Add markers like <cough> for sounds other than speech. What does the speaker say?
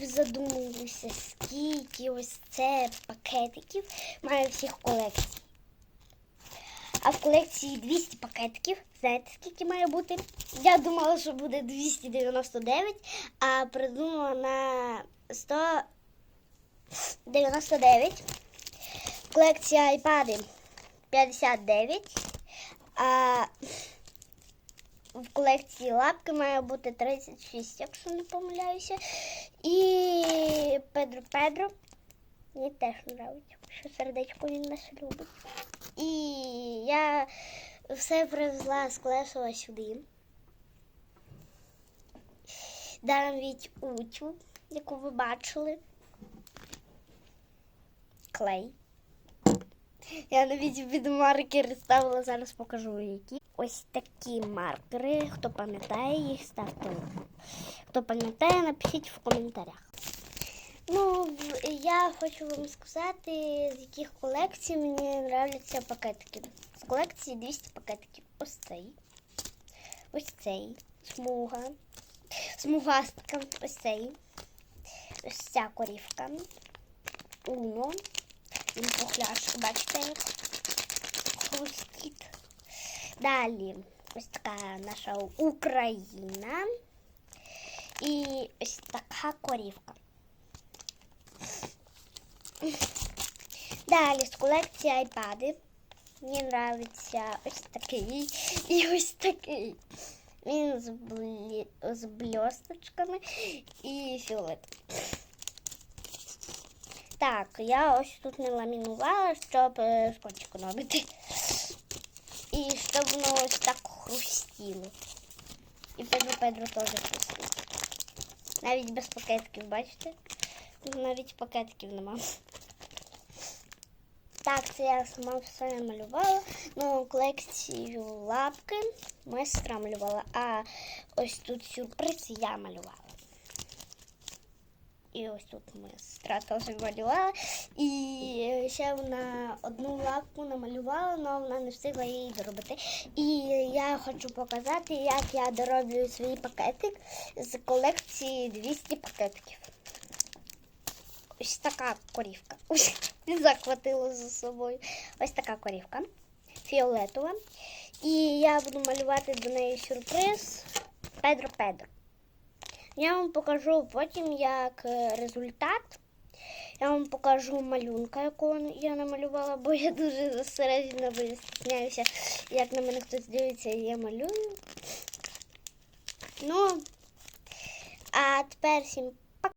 ви задумуєтеся, скільки ось це пакетиків має всіх колекцій. А в колекції 200 пакетиків. Знаєте, скільки має бути? Я думала, що буде 299, а придумала на 199. Колекція айпади 59. А в колекції лапки має бути 36, якщо не помиляюся. І Педро Педро. Мені теж подобається, що сердечко він нас любить. І я все привезла з Клесова сюди. Навіть утю, яку ви бачили. Клей. Я навіть від маркери ставила, зараз покажу які. Ось такі маркери. Хто пам'ятає їх, ставте. Хто пам'ятає, напишіть в коментарях. Ну, я хочу вам сказати, з яких колекцій мені нравляться пакетики. З колекції 200 пакетиків. Ось цей. Ось цей. Смуга. Смугастка. Ось цей. Ось ця корівка. Уно. Пухляшка, бачите, як хрустить. Далі ось така наша Україна. І ось така корівка. Далі з колекції айпади. Мені подобається ось такий і ось такий. Він з, блі... з і фіолетом. Так, я ось тут не ламінувала, щоб е, скотч економити. І щоб воно ось так хрустіло. І Педро Педро теж хрустить. Навіть без пакетків, бачите? Навіть пакетків нема. Так, це я сама все малювала. Ну, колекцію лапки моя сестра малювала, а ось тут сюрприз я малювала. І ось тут моя сестра теж малювала. І ще вона одну лапку намалювала, але вона не встигла її доробити. І я хочу показати, як я дороблюю свій пакетик з колекції 200 пакетиків. Ось така корівка. Ось <laughs> захватила за собою. Ось така корівка. Фіолетова. І я буду малювати до неї сюрприз Педро Педро. Я вам покажу потім як е, результат. Я вам покажу малюнка, якого я намалювала, бо я дуже зосереджена, бо я стісняюся, як на мене хтось дивиться, я малюю. Ну, а тепер всім